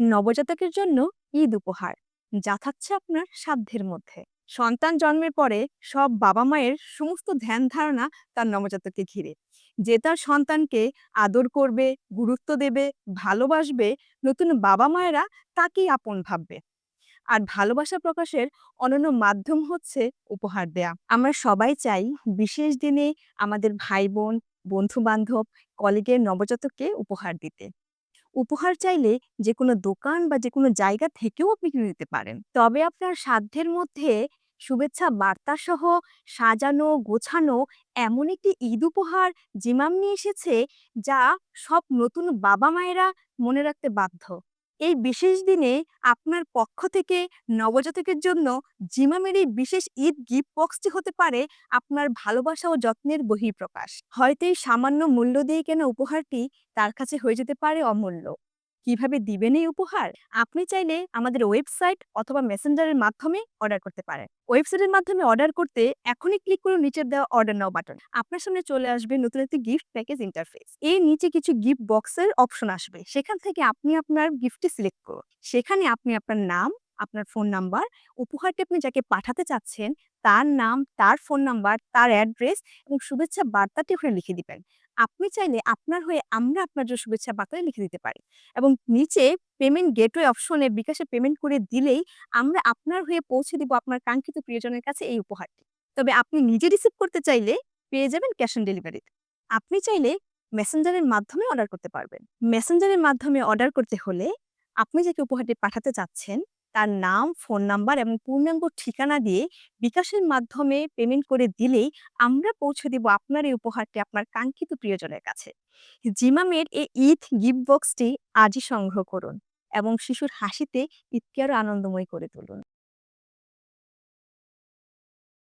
নবজাতকের জন্য ঈদ উপহার। যা থাকছে আপনার সাধ্যের মধ্যে। সন্তান জন্মের পরে সব বাবা মায়ের সমস্ত ধ্যান ধারণা তার নবজাতককে ঘিরে। যে তার সন্তানকে আদর করবে, গুরুত্ব দেবে, ভালোবাসবে, নতুন বাবা মায়েরা তাকেই আপন ভাববে। আর ভালোবাসা প্রকাশের অনন্য মাধ্যম হচ্ছে উপহার দেয়া। আমরা সবাই চাই বিশেষ দিনে আমাদের ভাই বোন বন্ধু বান্ধব কলিগের নবজাতককে উপহার দিতে। উপহার চাইলে যে কোনো দোকান বা যে কোনো জায়গা থেকেও আপনি কিনে নিতে পারেন। তবে আপনার সাধ্যের মধ্যে শুভেচ্ছা বার্তা সহ সাজানো, গোছানো এমন একটি ঈদ উপহার জিমাম নিয়ে এসেছে যা সব নতুন বাবা মায়েরা মনে রাখতে বাধ্য। এই বিশেষ দিনে আপনার পক্ষ থেকে নবজাতকের জন্য জিমামের এই বিশেষ ঈদ গিফট বক্সটি হতে পারে আপনার ভালোবাসা ও যত্নের বহিঃপ্রকাশ। হয়তো এই সামান্য মূল্য দিয়ে কেনা উপহারটি তার কাছে হয়ে যেতে পারে অমূল্য। কীভাবে দিবেন এই উপহার? আপনি চাইলে আমাদের ওয়েবসাইট অথবা মেসেঞ্জারের মাধ্যমে অর্ডার করতে পারেন। ওয়েবসাইটের মাধ্যমে অর্ডার করতে এখনই ক্লিক করুন নিচের দেওয়া অর্ডার নাও বাটন। আপনার সামনে চলে আসবে নতুন একটি গিফট প্যাকেজ ইন্টারফেস। এর নিচে কিছু গিফট বক্সের অপশন আসবে। সেখান থেকে আপনি আপনার গিফটটি সিলেক্ট করুন। সেখানে আপনি আপনার নাম, আপনার ফোন নাম্বার, উপহারটি আপনি যাকে পাঠাতে চাচ্ছেন, তার নাম, তার ফোন নাম্বার, তার অ্যাড্রেস এবং শুভেচ্ছা বার্তাটি ওখানে লিখে দিবেন। আপনি চাইলে আপনার হয়ে আমরা আপনার জন্য শুভেচ্ছা বার্তায় লিখে দিতে পারি। এবং নিচে পেমেন্ট গেটওয়ে অপশনে বিকাশে পেমেন্ট করে দিলেই আমরা আপনার হয়ে পৌঁছে দিব আপনার কাঙ্ক্ষিত প্রিয়জনের কাছে এই উপহারটি। তবে আপনি নিজে রিসিভ করতে চাইলে পেয়ে যাবেন ক্যাশ অন ডেলিভারিতে আপনি চাইলে মেসেঞ্জারের মাধ্যমে অর্ডার করতে পারবেন। মেসেঞ্জারের মাধ্যমে অর্ডার করতে হলে আপনি যাকে উপহারটি পাঠাতে চাচ্ছেন তার নাম, ফোন নাম্বার এবং পূর্ণাঙ্গ ঠিকানা দিয়ে বিকাশের মাধ্যমে পেমেন্ট করে দিলেই আমরা পৌঁছে দিব আপনার এই উপহারটি আপনার কাঙ্ক্ষিত প্রিয়জনের কাছে। জিমামের এই ঈদ গিফট বক্সটি আজই সংগ্রহ করুন এবং শিশুর হাসিতে ঈদকে আরও আনন্দময় করে তুলুন।